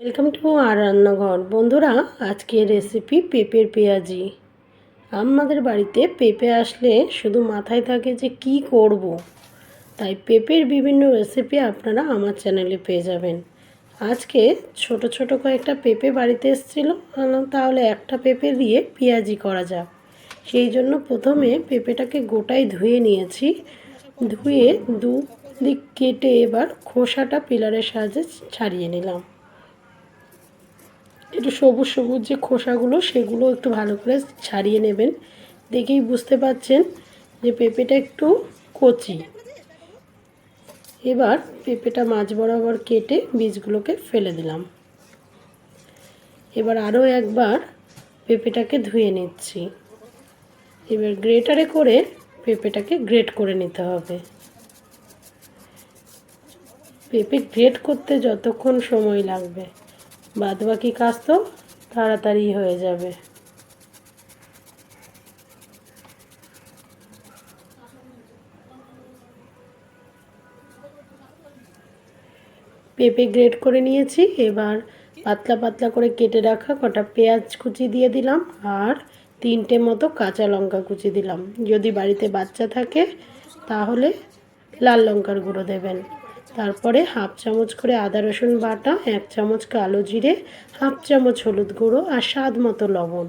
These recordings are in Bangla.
ওয়েলকাম টু আর রান্নাঘর। বন্ধুরা, আজকের রেসিপি পেঁপের পেঁয়াজি। আমাদের বাড়িতে পেঁপে আসলে শুধু মাথায় থাকে যে কি করব। তাই পেঁপের বিভিন্ন রেসিপি আপনারা আমার চ্যানেলে পেয়ে যাবেন। আজকে ছোট ছোট কয়েকটা পেঁপে বাড়িতে এসেছিল। তাহলে একটা পেঁপে দিয়ে পেঁয়াজি করা যাক। সেই জন্য প্রথমে পেঁপেটাকে গোটাই ধুয়ে নিয়েছি। ধুয়ে দু দিক কেটে এবার খোসাটা পিলারের সাহায্যে ছাড়িয়ে নিলাম। একটু সবুজ সবুজ যে খোসাগুলো, সেগুলো একটু ভালো করে ছাড়িয়ে নেবেন। দেখেই বুঝতে পাচ্ছেন যে পেঁপেটা একটু কচি। এবার পেঁপেটা মাছ বরাবর কেটে বীজগুলোকে ফেলে দিলাম। এবার আরও একবার পেঁপেটাকে ধুয়ে নিচ্ছি। এবার গ্রেটারে করে পেঁপেটাকে গ্রেট করে নিতে হবে। পেঁপে গ্রেট করতে যতক্ষণ সময় লাগবে। বাদ বাকি কাজ তো তাড়াতাড়ি হয়ে যাবে। পেঁপে গ্রেড করে নিয়েছি, এবার পাতলা পাতলা করে কেটে রাখা কটা পেঁয়াজ কুচি দিয়ে দিলাম আর তিনটে মতো কাঁচা লঙ্কা কুচি দিলাম। যদি বাড়িতে বাচ্চা থাকে তাহলে লাল লঙ্কার গুঁড়ো দেবেন। তারপরে হাফ চামচ করে আদা রসুন বাটা, এক চামচ কালো জিরে, হাফ চামচ হলুদ গুঁড়ো আর স্বাদ মতো লবণ।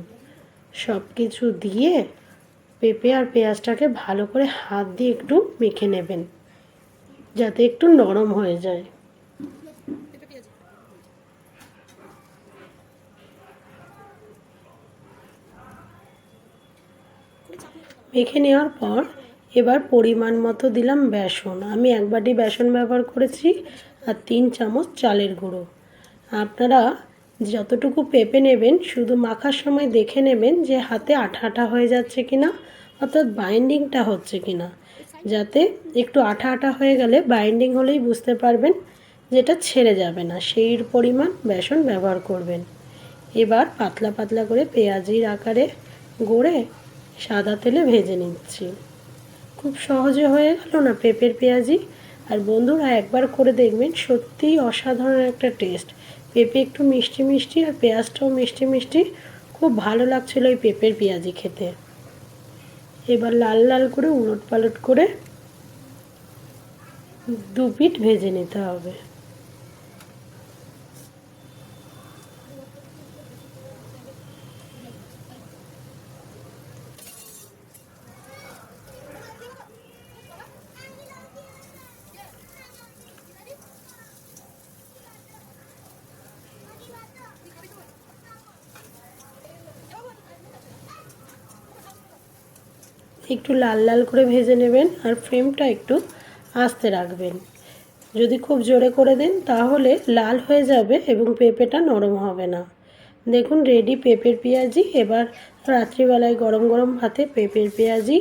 সব কিছু দিয়ে পেঁপে আর পেঁয়াজটাকে ভালো করে হাত দিয়ে একটু মেখে নেবেন, যাতে একটু নরম হয়ে যায়। মেখে নেওয়ার পর এবার পরিমাণ মতো দিলাম বেসন। আমি এক বাটি বেসন ব্যবহার করেছি আর তিন চামচ চালের গুঁড়ো। আপনারা যতটুকু পেঁপে নেবেন, শুধু মাখার সময় দেখে নেবেন যে হাতে আঠা আঠা হয়ে যাচ্ছে কি না অর্থাৎ বাইন্ডিংটা হচ্ছে কি না যাতে একটু আঠা আঠা হয়ে গেলে বাইন্ডিং হলেই বুঝতে পারবেন যেটা ছেড়ে যাবে না, সেই পরিমাণ বেসন ব্যবহার করবেন। এবার পাতলা পাতলা করে পেঁয়াজির আকারে গড়ে সাদা তেলে ভেজে নিচ্ছি। খুব সহজে হয়ে গেল না পেঁপের পেঁয়াজি। আর বন্ধুরা, একবার করে দেখবেন, সত্যিই অসাধারণ একটা টেস্ট পেঁপে একটু মিষ্টি মিষ্টি আর পেঁয়াজটাও মিষ্টি মিষ্টি। খুব ভালো লাগছিল ওই পেঁপের পেঁয়াজি খেতে। এবার লাল লাল করে উলট পালট করে দু পিঠ ভেজে নিতে হবে। একটু লাল লাল করে ভেজে নেবেন আর ফ্লেমটা একটু আস্তে রাখবেন। যদি খুব জোরে করে দেন তাহলে লাল হয়ে যাবে এবং পেঁপেটা নরম হবে না। দেখুন রেডি পেঁপের পেঁয়াজি। এবার রাত্রিবেলায় গরম গরম ভাতে পেঁপের পেঁয়াজি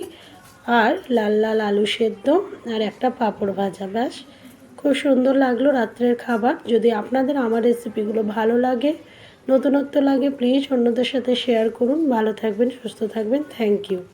আর লাল লাল আলু সেদ্ধ আর একটা পাঁপড় ভাজা। ব্যাস, খুব সুন্দর লাগল রাত্রের খাবার। যদি আপনাদের আমার রেসিপিগুলো ভালো লাগে, নতুনত্ব লাগে প্লিজ অন্যদের সাথে শেয়ার করুন। ভালো থাকবেন, সুস্থ থাকবেন। Thank you